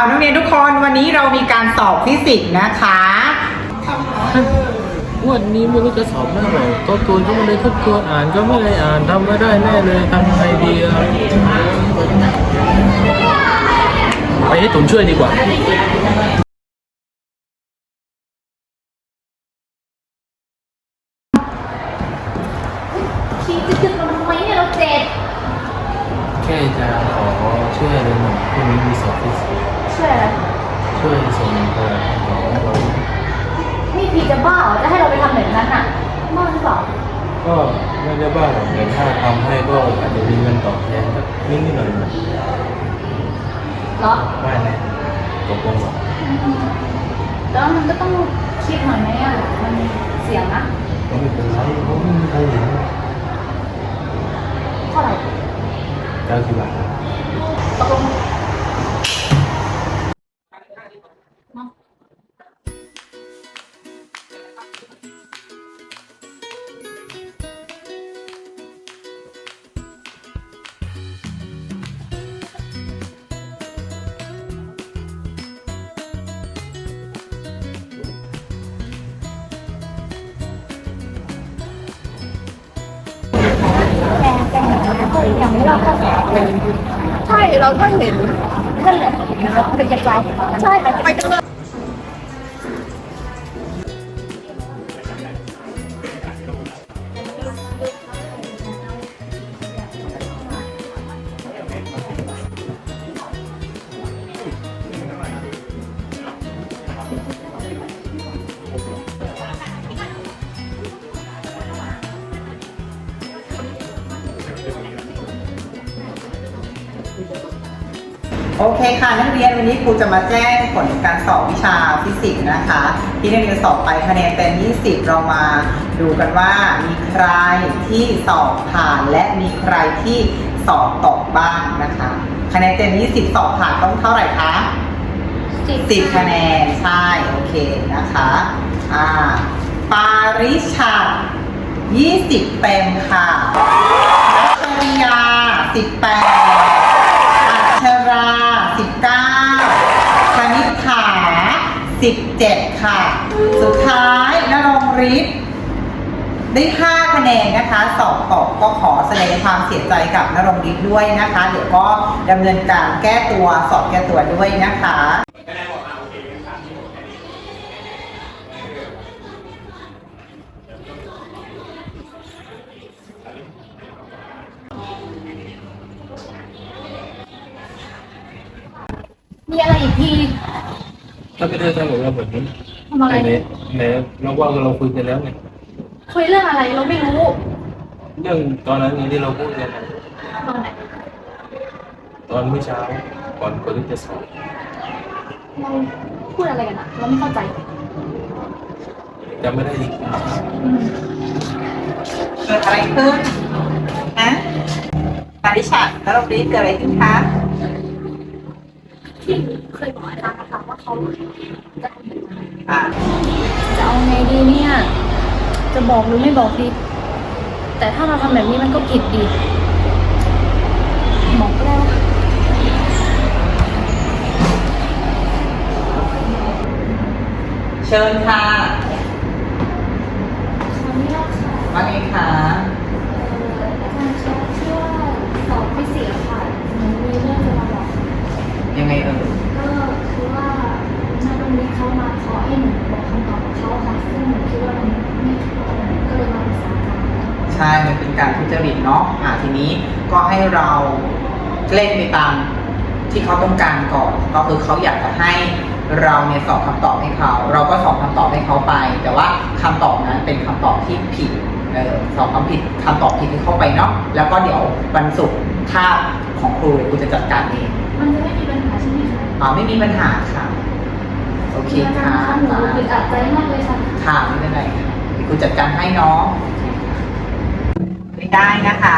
เอานักเรียนทุกคนวันนี้เรามีการสอบฟิสิกส์นะคะวันนี้ไม่รู้จะสอบได้หรอตัวตูนก็ไม่ได้ทบทวนอ่านก็ไม่ได้อ่านทำไม่ได้แน่เลยทำยังไงดีอะไปให้ตุนช่วยดีกว่าชี้จะดึงเราทำไมเนี่ยเราเจ็บแค่จะขอช่วยเลยหน่อยพรุ่งนี้มีสอบฟิสิกส์ช่วยอะไร ช่วยส่งเอ่อของเรานี่พี่จะบ้าเหรอจะให้เราไปทำแบบนั้นอะบ้าหรือเปล่าก็ไม่ได้บ้าหรอกแต่ถ้าทำให้ก็อาจจะมีเงินตอบแทนสักนิดนิดหน่อยหน่อยเหรอไม่แน่ตกลงหรอแล้วมันก็ต้องคิดหน่อยไหมอะมันเสี่ยงนะก็ไม่เป็นไรเพราะไม่มีใครเห็นเท่าไหร่เก้าสิบบาท เราก็เห็นนั่นแหละเป็นกระจายใช่ไปกันเลย โอเคค่ะนักเรียนวันนี้ครูจะมาแจ้งผลการสอบวิชาฟิสิกส์นะคะ ที่นักเรียนสอบไปคะแนนเต็ม 20 เรามาดูกันว่ามีใครที่สอบผ่านและมีใครที่สอบตกบ้างนะคะ คะแนนเต็ม 20 สอบผ่านต้องเท่าไหร่คะ 10 คะแนนใช่โอเคนะคะอ่าปาริชา 20 เต็มค่ะนัชริยา 18 17 ค่ะ สุดท้ายนรงฤทธิ์ได้5คะแนนนะคะสอบตกก็ขอแสดงความเสียใจกับนรงฤทธิ์ด้วยนะคะ เดี๋ยวก็ดำเนินการแก้ตัวสอบแก้ตัวด้วยนะคะมีอะไรอีกที ถ้าไม่ได้ทำกับเราแบบนี้ทำอะไร ไหนไหนเราว่าเราคุยกันแล้วไงคุยเรื่องอะไรเราไม่รู้เรื่องตอนนั้นไงที่เราพูดกันนะตอนไหนตอนเมื่อเช้าก่อนก่อนที่จะสอบเราพูดอะไรกันอะเราไม่เข้าใจจำไม่ได้อีกอืมเกิดอะไรขึ้นนะปาริชัดแล้วเรารีบเกิดอะไรขึ้นคะ ที่เคยบอกอาจารย์นะคะว่า เขาจะทำแบบนั้นอ่าจะเอาไงดีเนี่ย จะบอกหรือไม่บอกดี แต่ถ้าเราทำแบบนี้มันก็ผิดดีบอกก็ได้ว่าเชิญค่ะคำนี้ค่ะ ว่าไงคะ อาจารย์คะที่ว่าสอบฟิสิกส์ค่ะหนูมีเรื่องจะมาบอก ยังไงเอ่ย ก็คือว่านาตรงนี้เขามาขอให้หนูบอกคำตอบของเขาค่ะซึ่งหนูคิดว่ามันไม่ถูกต้องก็เลยมาปรึกษาอาจารย์ ใช่ มันเป็นการทุจริตเนาะอ่าทีนี้ก็ให้เราเล่นไปตามที่เขาต้องการก่อน ก็คือเขาอยากจะให้เราเนี่ยสอบคำตอบให้เขา เราก็สอบคำตอบให้เขาไป แต่ว่าคำตอบนั้นเป็นคำตอบที่ผิดเออสอบคำผิดคำตอบผิดที่เข้าไปเนาะแล้วก็เดี๋ยววันศุกร์คาบของครูเดี๋ยวครูจะจัดการเองมันจะไม่มีปัญหาใช่ไหมคะอ๋อไม่มีปัญหาค่ะโอเคอาจาค่ะรย์คะหนูอึดอัดใจมากเลยค่ะค่ะไม่เป็นไรค่ะเดี๋ยวครูจัดการให้เนาะ ได้นะคะ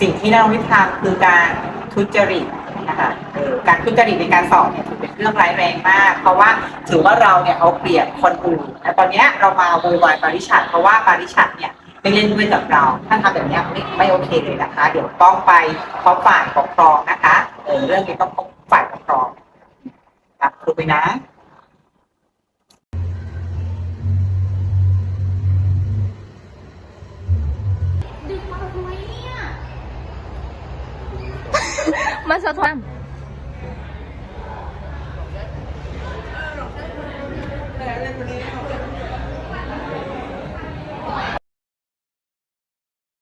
สิ่งที่เราไม่ทำคือการทุจริตนะคะการทุจริตในการสอบเนี่ยถือเป็นเรื่องร้ายแรงมาก เพราะว่าถือว่าเราเนี่ยเอาเปรียบคนอื่นแต่ตอนเนี้ยเรามาโวยวายปาริชัดเพราะว่าปาริชัดเนี่ยไม่เล่นด้วยกับเรา ถ้าทำแบบเนี้ยไม่ไม่โอเคเลยนะคะ เดี๋ยวต้องไปพบฝ่ายปกครองนะคะเออเรื่องนี้ต้องพบฝ่ายปกครองครูไปนะ ดึ